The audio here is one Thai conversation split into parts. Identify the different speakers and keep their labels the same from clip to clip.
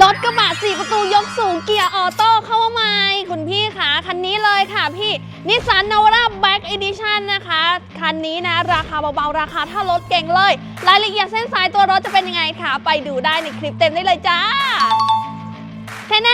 Speaker 1: รถกระบะสี่ประตูยกสูงเกียร์ออโต้เข้ามาใหม่คุณพี่คะคันนี้เลยค่ะพี่นิสสันนวราแบ็กอีดิชันนะคะ คันนี้นะราคาเบาๆ ราคาถ้ารถเก่งเลย รายละเอียดเส้นสายตัวรถจะเป็นยังไงคะ ไปดูได้ในคลิปเต็มได้เลยจ้า ทน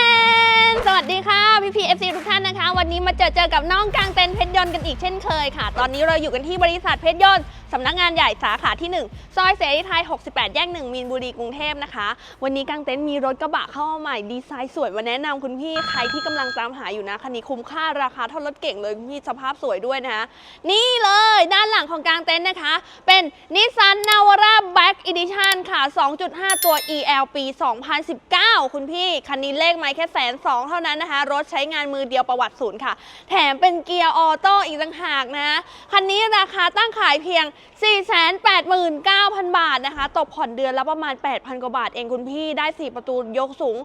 Speaker 1: นสวัสดีค่ะพี่พีเอฟซีทุกท่านนะคะ วันนี้มาเจอเจอกับน้องกลางเต็นเพชรยนต์กันอีกเช่นเคยค่ะ ตอนนี้เราอยู่กันที่บริษัทเพชรยนต์สำนักงานใหญ่สาขาที่ 1 ซอยเสรีไทย 68 แยก 1 มีนบุรีกรุงเทพนะคะ วันนี้กลางเต็นท์มีรถกระบะเข้ามาใหม่ดีไซน์สวยมาแนะนำคุณพี่ใครที่กำลังตามหาอยู่นะ คันนี้คุ้มค่าราคาเท่ารถเก่งเลยคุณพี่สภาพสวยด้วยนะคะ นี่เลยด้านหลังของกลางเต็นท์นะคะ เป็นนิสสันนาวาร่าแบ็กอีดิชันค่ะ 2.5 ตัว EL ปี 2019 คุณพี่คันนี้เลขไม่แค่แสนสองเท่านั้นนะคะ รถใช้งานมือเดียวประวัติศูนย์ค่ะ แถมเป็นเกียร์ออโต้อีกต่างหากนะ คันนี้ราคาตั้งขายเพียง 489,000 บาทนะคะ ตกผ่อนเดือนละประมาณ 8,000 กว่าบาทเองคุณพี่ได้ 4 ประตูยกสูง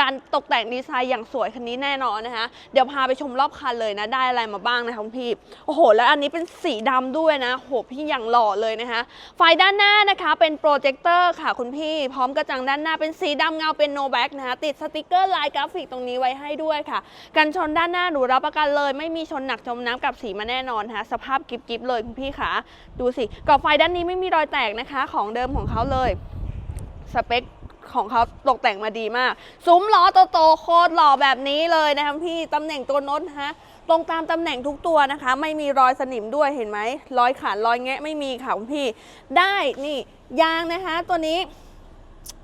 Speaker 1: การตกแต่งดีไซน์อย่างสวยคันนี้แน่นอนนะคะเดี๋ยวพาไปชมรอบคันเลยนะได้อะไรมาบ้างนะคะคุณพี่โอ้โห แล้วอันนี้เป็นสีดำด้วยนะโหพี่อย่างหล่อเลยนะคะ ไฟด้านหน้านะคะเป็นโปรเจคเตอร์ค่ะคุณพี่ พร้อมกระจังด้านหน้าเป็นสีดำเงาเป็นโนแบ็กนะคะติดสติกเกอร์ลายกราฟิกตรงนี้ไว้ให้ด้วยค่ะ กันชนด้านหน้าหนูรับประกันเลย ไม่มีชนหนักจมน้ำกับสีมาแน่นอนนะคะสภาพกิบๆเลยคุณพี่ค่ะดูสิกรอบไฟด้านนี้ไม่มีรอยแตกนะคะ ของเดิมของเขาเลยสเปค ของเขาตกแต่งมาดีมาก ซุ้มล้อโตๆโคตรหล่อแบบนี้เลยนะคะพี่ตำแหน่งตัวน้ตฮะตรงตามตำแหน่งทุกตัวนะคะ ไม่มีรอยสนิมด้วยเห็นไหมรอยขาดรอยแงะไม่มีค่ะคุณพี่ได้นี่ยางนะคะ ตัวนี้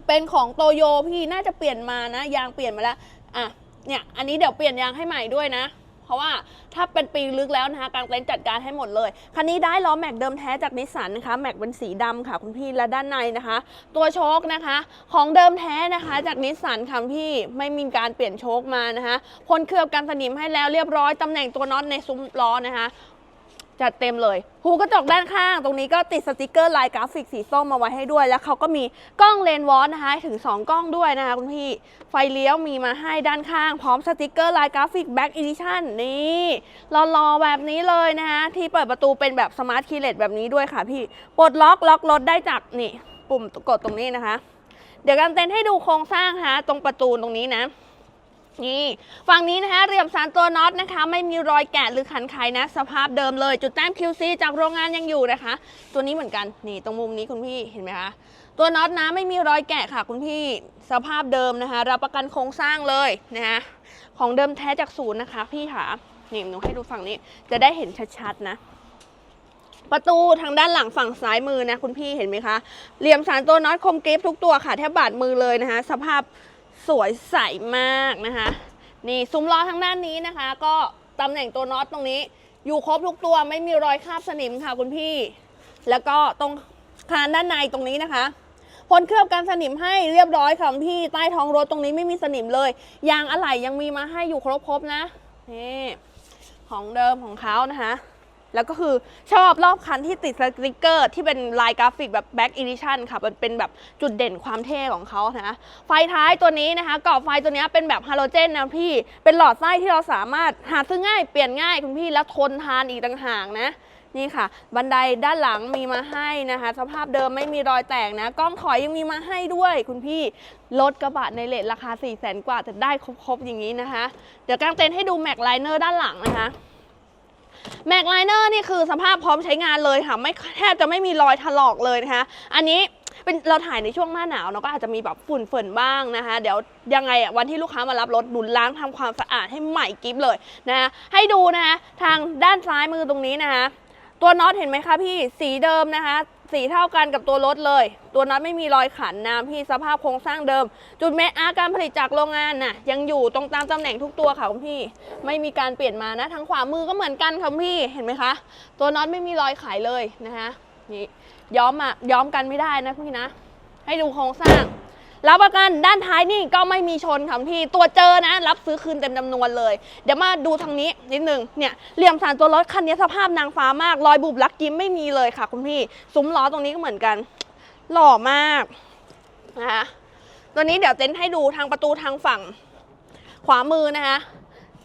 Speaker 1: เป็นของโตโยพี่น่าจะเปลี่ยนมานะ ยางเปลี่ยนมาแล้วอะเนี่ยอันนี้เดี๋ยวเปลี่ยนยางให้ใหม่ด้วยนะ ราะว่าถ้าเป็นปีลึกแล้วนะคะกางเต็นท์จัดการให้หมดเลย คันนี้ได้ล้อแม็กเดิมแท้จากนิสสันนะคะแม็กเป็นสีดำค่ะคุณพี่และด้านในนะคะ ตัวโชคนะคะ ของเดิมแท้นะคะจากนิสสันค่ะพี่ไม่มีการเปลี่ยนโชคมานะคะพ่นเคลือบกันสนิมให้แล้วเรียบร้อยตำแหน่งตัวน็อตในซุ้มล้อนะคะ จัดเต็มเลย หูกระจกด้านข้าง ตรงนี้ก็ติดสติกเกอร์ลายกราฟิกสีส้มมาไว้ให้ด้วย แล้วเขาก็มีกล้องเลนวอสนะคะถึง 2 กล้องด้วยนะคะคุณพี่ ไฟเลี้ยวมีมาให้ด้านข้าง พร้อมสติกเกอร์ลายกราฟิกแบ็กอีดิชั่นนี่รอๆแบบนี้เลยนะคะที่เปิดประตูเป็นแบบสมาร์ทคีย์เลสแบบนี้ด้วยค่ะพี่ปลดล็อกล็อกรถได้จากนี่ ปุ่มกดตรงนี้นะคะ เดี๋ยวกันเต้นให้ดูโครงสร้างนะคะตรงประตูตรงนี้นะ นี่ฝั่งนี้นะคะเรียบสารตัวน็อตนะคะ ไม่มีรอยแกะหรือขันไขนะ สภาพเดิมเลย จุดแต้ม QC จากโรงงานยังอยู่นะคะ ตัวนี้เหมือนกันนี่ตรงมุมนี้คุณพี่เห็นไหมคะตัวน็อตนะไม่มีรอยแกะค่ะคุณพี่สภาพเดิมนะคะ รับประกันโครงสร้างเลยนะคะของเดิมแท้จากศูนย์นะคะ พี่ค่ะนี่หนูให้ดูฝั่งนี้จะได้เห็นชัดๆนะประตูทางด้านหลังฝั่งซ้ายมือนะคุณพี่เห็นไหมคะเหลี่ยมสารตัวน็อตคมกริปทุกตัวค่ะแทบบาดมือเลยนะคะ สภาพ สวยใสมากนะคะ นี่ซุ้มล้อทางด้านนี้นะคะ ก็ตำแหน่งตัวน็อตตรงนี้ อยู่ครบทุกตัวไม่มีรอยคราบสนิมค่ะคุณพี่ แล้วก็ตรงคานด้านในตรงนี้นะคะพ่นเคลือบกันสนิมให้เรียบร้อยค่ะพี่ใต้ท้องรถตรงนี้ไม่มีสนิมเลยยางอะไหล่ยังมีมาให้อยู่ครบๆนะนี่ของเดิมของเขานะคะ แล้วก็คือชอบรอบคันที่ติดสติกเกอร์ที่เป็นลายกราฟิกแบบแบ็กอีดิชันค่ะ มันเป็นแบบจุดเด่นความเท่ของเขานะ ไฟท้ายตัวนี้นะคะกรอบไฟตัวนี้เป็นแบบฮาโลเจนนะพี่ เป็นหลอดไส้ที่เราสามารถหาซื้อง่ายเปลี่ยนง่ายคุณพี่แล้วทนทานอีกต่างหากนะนี่ค่ะ บันไดด้านหลังมีมาให้นะคะ สภาพเดิมไม่มีรอยแตกนะ กล้องถอยยังมีมาให้ด้วย คุณพี่รถกระบะในเลทราคา4 0 0แสนกว่าจะได้ครบๆอย่างนี้นะคะ เดี๋ยวกางเต็นท์ให้ดูแม็กไลเนอร์ด้านหลังนะคะ แม็กไลเนอร์นี่คือสภาพพร้อมใช้งานเลยค่ะ ไม่แทบจะไม่มีรอยถลอกเลยนะคะ อันนี้เป็นเราถ่ายในช่วงหน้าหนาวเนาะก็อาจจะมีแบบฝุ่นฝนบ้างนะคะ เดี๋ยวยังไงวันที่ลูกค้ามารับรถหนุนล้างทำความสะอาดให้ใหม่กิฟเลยนะคะให้ดูนะคะทางด้านซ้ายมือตรงนี้นะคะ ตัวน็อตเห็นไหมคะพี่สีเดิมนะคะ สีเท่ากันกับตัวรถเลย ตัวน็อตไม่มีรอยขันนะพี่สภาพโครงสร้างเดิม จุดเมตอาการผลิตจากโรงงานน่ะยังอยู่ตรงตามตำแหน่งทุกตัวค่ะคุณพี่ ไม่มีการเปลี่ยนมานะทางขวามือก็เหมือนกันค่ะคุณพี่เห็นไหมคะ ตัวน็อตไม่มีรอยขายเลยนะคะนี่ย้อมอะย้อมกันไม่ได้นะพี่นะ ให้ดูโครงสร้าง รับประกันด้านท้ายนี่ก็ไม่มีชนค่ะพี่ตัวเจอนะ รับซื้อคืนเต็มจำนวนเลย เดี๋ยวมาดูทางนี้นิดนึงเนี่ยเหลี่ยมสารตัวรถคันนี้สภาพนางฟ้ามาก รอยบุบลักยิ้มไม่มีเลยค่ะ คุณพี่ซุ้มล้อตรงนี้ก็เหมือนกัน หล่อมากนะคะตัวนี้เดี๋ยวเต้นให้ดูทางประตูทางฝั่งขวามือนะคะ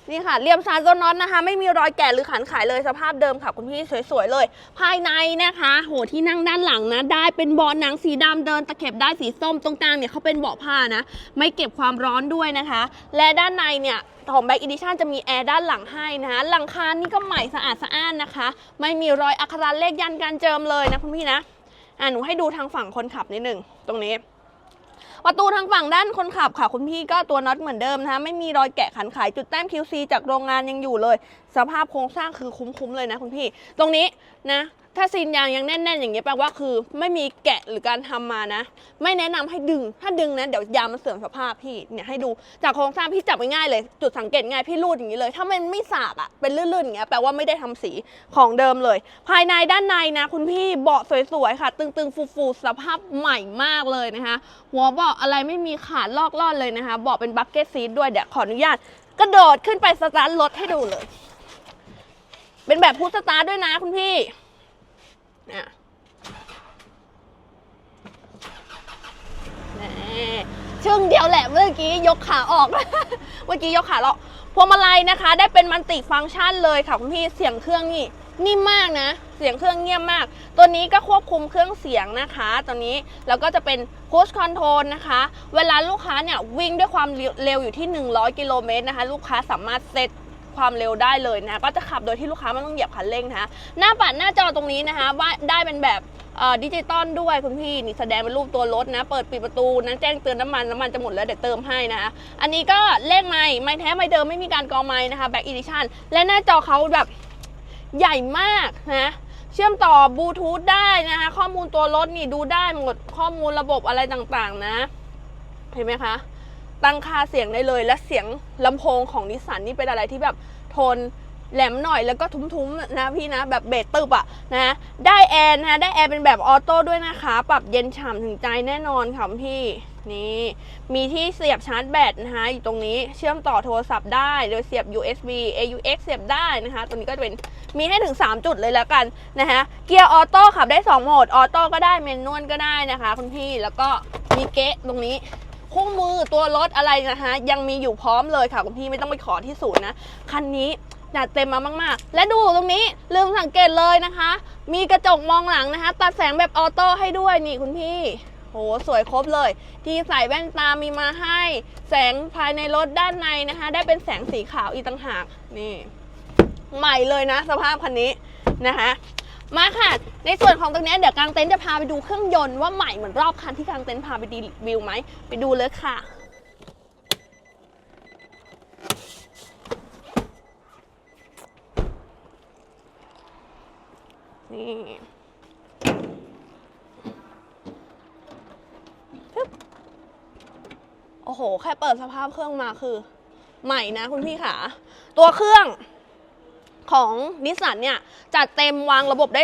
Speaker 1: นี่ค่ะเรียมซานตัวน็อตนะคะ ไม่มีรอยแกะหรือขันขายเลยสภาพเดิมค่ะคุณพี่สวยๆเลย ภายในนะคะ โหที่นั่งด้านหลังนะ ได้เป็นเบาะหนังสีดำเดินตะเข็บได้สีส้มตรงกลางเนี่ยเขาเป็นเบาะผ้านะ ไม่เก็บความร้อนด้วยนะคะ และด้านในเนี่ยของแบ็กอีดิชันจะมีแอร์ด้านหลังให้นะคะหลังคานี่ก็ใหม่สะอาดสะอ้านนะคะ ไม่มีรอยอักขระเลขยันการเจิมเลยนะคุณพี่นะอะหนูให้ดูทางฝั่งคนขับนิดหนึ่งตรงนี้ ประตูทางฝั่งด้านคนขับค่ะ คุณพี่ก็ตัวน็อตเหมือนเดิมนะคะไม่มีรอยแกะขันขายจุดแต้ม QC จากโรงงานยังอยู่เลย สภาพโครงสร้างคือคุ้มๆเลยนะคุณพี่ ตรงนี้นะ ถ้าซีนยางยังแน่นๆ อย่างเงี้ยแปลว่าคือ ไม่มีแกะหรือการทำมานะ ไม่แนะนำให้ดึง ถ้าดึงนะเดี๋ยวยางมันเสื่อมสภาพพี่เนี่ยให้ดูจากโครงสร้างพี่จับง่ายๆเลย จุดสังเกตง่ายพี่รูดอย่างนี้เลย ถ้ามันไม่สากอะเป็นลื่นๆอย่างเงี้ยแปลว่าไม่ได้ทำสีของเดิมเลย ภายในด้านในนะ คุณพี่เบาะสวยๆค่ะ ตึงๆฟูๆสภาพใหม่มากเลยนะคะ หัวเบาะอะไรไม่มีขาดลอกล่อนเลยนะคะเบาะเป็นบักเก็ตซีทด้วยเดี๋ยวขออนุญาตกระโดดขึ้นไปสตาร์ทรถให้ดูเลย เป็นแบบพุทสตาร์ทด้วยนะคุณพี่ อะแหม่ชึ่งเดียวแหละเมื่อกี้ยกขาออก เมื่อกี้ยกขาออกพวงมาลัยนะคะ ได้เป็นมันติฟังก์ชันเลยค่ะคุณพี่เสียงเครื่องนี่นิ่มมากนะ เสียงเครื่องเงียบมาก ตัวนี้ก็ควบคุมเครื่องเสียงนะคะ ตัวนี้แล้วก็จะเป็น push control นะคะ เวลาลูกค้าเนี่ยวิ่งด้วยความเร็วอยู่ที่ 100 กิโลเมตรนะคะ ลูกค้าสามารถเซต ความเร็วได้เลยนะก็จะขับโดยที่ลูกค้าไม่ต้องเหยียบคันเร่งนะหน้าปัดหน้าจอตรงนี้นะคะว่าได้เป็นแบบดิจิตอลด้วยคุณพี่นี่แสดงเป็นรูปตัวรถนะ เปิดปิดประตูนะแจ้งเตือนน้ำมันน้ำมันจะหมดแล้วเดี๋ยวเติมให้นะคะอันนี้ก็เลขไม่ไม่แท้ไม่เดิมไม่มีการกองไม้นะคะแบ็กอีดิชันและหน้าจอเขาแบบใหญ่มากนะเชื่อมต่อบลูทูธได้นะคะข้อมูลตัวรถนี่ดูได้หมดข้อมูลระบบอะไรต่างๆนะ เห็นไหมคะ ตั้งค่าเสียงได้เลย และเสียงลำโพงของนิสสันนี่เป็นอะไรที่แบบโทนแหลมหน่อยแล้วก็ทุ้มๆนะพี่นะแบบเบสตึบอะนะได้แอร์นะได้แอร์เป็นแบบออโต้ด้วยนะคะ ปรับเย็นฉ่ำถึงใจแน่นอนค่ะพี่นี่มีที่เสียบชาร์จแบตนะคะอยู่ตรงนี้เชื่อมต่อโทรศัพท์ได้โดยเสียบ USB AUX เสียบได้นะคะตัวนี้ก็จะเป็นมีให้ถึง 3 จุดเลยแล้วกันนะคะเกียร์ออโต้ขับได้ 2 โหมดออโต้ก็ได้เมนนวลก็ได้นะคะคุณพี่แล้วก็มีเก๊ะตรงนี้ คู่มือตัวรถอะไรนะคะยังมีอยู่พร้อมเลยค่ะคุณพี่ไม่ต้องไปขอที่ศูนย์นะคันนี้จัดเต็มมามาก ๆ และดูตรงนี้ลืมสังเกตเลยนะคะ มีกระจกมองหลังนะคะ ตัดแสงแบบออโต้ให้ด้วยนี่คุณพี่โหสวยครบเลย ที่ใส่แว่นตามีมาให้ แสงภายในรถด้านในนะคะ ได้เป็นแสงสีขาวอีกต่างหากนี่ ใหม่เลยนะ สภาพคันนี้นะคะ มาค่ะ ในส่วนของตรงนี้เดี๋ยวกางเต็นท์จะพาไปดูเครื่องยนต์ว่าใหม่เหมือนรอบคันที่กางเต็นท์พาไปดีวิวไหมไปดูเลยค่ะนี่โอ้โห แค่เปิดสภาพเครื่องมาคือ ใหม่นะคุณพี่ขาตัวเครื่อง ของนิสสันเนี่ยจัดเต็มวางระบบได้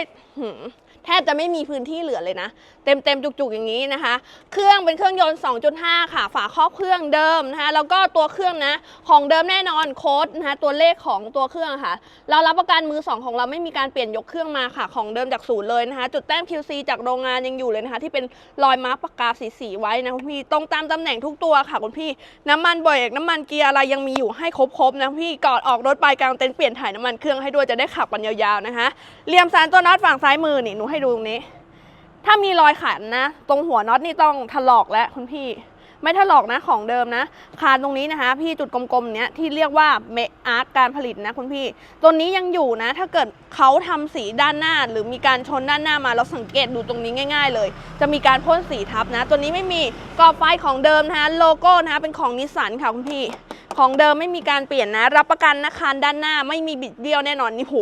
Speaker 1: แทบจะไม่มีพื้นที่เหลือเลยนะ เต็มเต็มๆจุกๆอย่างนี้นะคะ เครื่องเป็นเครื่องยนต์ 2.5 ค่ะ ฝาครอบเครื่องเดิมนะคะ แล้วก็ตัวเครื่องนะของเดิมแน่นอนโค้ดนะคะตัวเลขของตัวเครื่องค่ะ เรารับประกันมือ 2 ของเราไม่มีการเปลี่ยนยกเครื่องมาค่ะ ของเดิมจากศูนย์เลยนะคะ จุดแต้ม QC จากโรงงานยังอยู่เลยนะคะ ที่เป็นรอยมาร์กปากกาสีๆไว้นะคุณพี่ตรงตามตำแหน่งทุกตัวค่ะคุณพี่น้ำมันเบรกน้ำมันเกียร์อะไรยังมีอยู่ให้ครบๆนะพี่ก่อนออกรถไปกลางเต็นท์เปลี่ยนถ่ายน้ำมันเครื่องให้ด้วยจะได้ขับกันยาวๆนะคะเหลี่ยมสารตัวน็อตฝั่งซ้ายมือนี่หนูให้ดูตรงนี้ ถ้ามีรอยขันนะ ตรงหัวน็อตนี่ต้องถลอกแล้วคุณพี่ ไม่ถลอกนะของเดิมนะ คานตรงนี้นะคะ พี่จุดกลมๆเนี้ยที่เรียกว่าเมอาร์การผลิตนะคุณพี่ ตัวนี้ยังอยู่นะ ถ้าเกิดเขาทำสีด้านหน้า หรือมีการชนด้านหน้ามาเราสังเกตดูตรงนี้ง่าย ๆ เลย จะมีการพ่นสีทับนะ ตัวนี้ไม่มีกรอบไฟของเดิมนะคะโลโก้นะคะเป็นของนิสสันค่ะคุณพี่ของเดิมไม่มีการเปลี่ยนนะ รับประกันนะคานด้านหน้าไม่มีบิดเบี้ยวแน่นอนนี่โห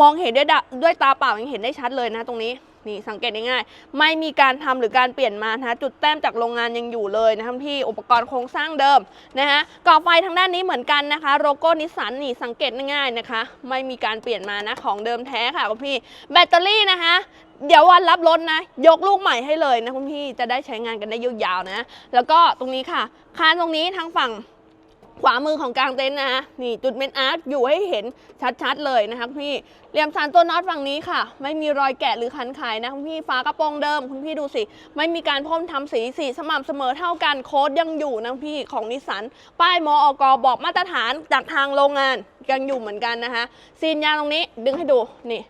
Speaker 1: มองเห็นด้วยดะด้วยตาเปล่ายังเห็นได้ชัดเลยนะตรงนี้ นี่สังเกตง่ายๆไม่มีการทำหรือการเปลี่ยนมานะจุดแต้มจากโรงงานยังอยู่เลยนะคะพี่อุปกรณ์โครงสร้างเดิมนะคะกรอบไฟทางด้านนี้เหมือนกันนะคะโลโก้นิสสันนี่สังเกตง่ายๆนะคะ ไม่มีการเปลี่ยนมานะของเดิมแท้ค่ะคุณพี่แบตเตอรี่นะคะเดี๋ยววันรับรถนะ ยกลูกใหม่ให้เลยนะคุณพี่จะได้ใช้งานกันได้ยาวๆนะ แล้วก็ตรงนี้ค่ะ คานตรงนี้ทางฝั่ง ขวามือของกลางเต็นท์นะนี่จุดเมนอาร์ตอยู่ให้เห็นชัดๆเลยนะคะพี่เหลี่ยมสันตัวน็อตฝั่งนี้ค่ะ ไม่มีรอยแกะหรือคันไขนะคุณพี่ฝากระโปรงเดิมคุณพี่ดูสิ ไม่มีการพ่นทำสีสีสม่ำเสมอเท่ากันโค้ดยังอยู่นะพี่ของนิสสันป้ายมออกบอกมาตรฐานจากทางโรงงานยังอยู่เหมือนกันนะคะซีนยางตรงนี้ดึงให้ดูนี่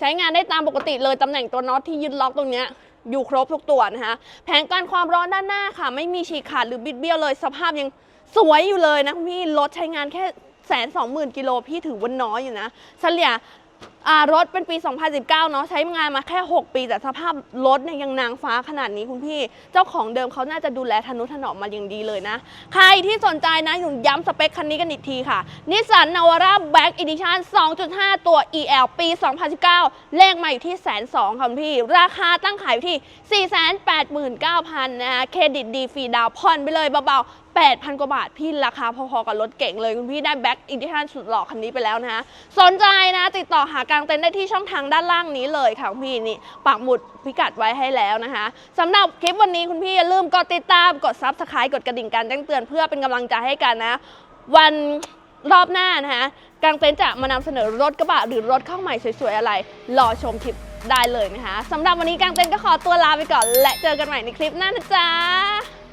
Speaker 1: ใช้งานได้ตามปกติเลยตำแหน่งตัวน็อตที่ยึดล็อกตรงเนี้ยอยู่ครบทุกตัวนะคะแผงกันความร้อนด้านหน้าค่ะ ไม่มีฉีกขาดหรือบิดเบี้ยวเลยสภาพยัง สวยอยู่เลยนะพี่รถใช้งานแค่แสนสองหมื่นกิโลพี่ถือว่าน้อยอยู่นะเฉลี่ย รถเป็นปี 2019 เนาะใช้งานมาแค่ 6 ปี แต่สภาพรถเนี่ยยังนางฟ้าขนาดนี้คุณพี่ เจ้าของเดิมเขาน่าจะดูแลทนุถนอมมาอย่างดีเลยนะ ใครที่สนใจนะหนุ่ย้ำสเปคคันนี้กันอีกทีค่ะนิสสันนาวาร่าแบ็กอีดิชั่น2.5 ตัว EL ปี 2019 เลขมาอยู่ที่แสนสองค่ะคุณพี่ ราคาตั้งขายอยู่ที่ 489,000นะคะเครดิตดีฟรีดาวน์ผ่อนไปเลยเบาๆ8,000 กว่าบาท พี่ราคาพอๆกับรถเก่งเลยคุณพี่ได้แบ็กอีดิชั่นสุดหล่อคันนี้ไปแล้วนะคะสนใจนะติดต่อหากลางเต็นท์ได้ที่ช่องทางด้านล่างนี้เลยค่ะคุณพี่นี่ปักหมุดพิกัดไว้ให้แล้วนะคะสำหรับคลิปวันนี้คุณพี่อย่าลืมกดติดตามกดซับสไครต์กดกระดิ่งการแจ้งเตือนเพื่อเป็นกำลังใจให้กันนะ วันรอบหน้านะคะกางเต็นท์จะมานำเสนอรถกระบะหรือรถเข้าใหม่สวยๆอะไร รอชมคลิปได้เลยนะคะสำหรับวันนี้กางเต็นท์ก็ขอตัวลาไปก่อน และเจอกันใหม่ในคลิปหน้านะจ๊ะ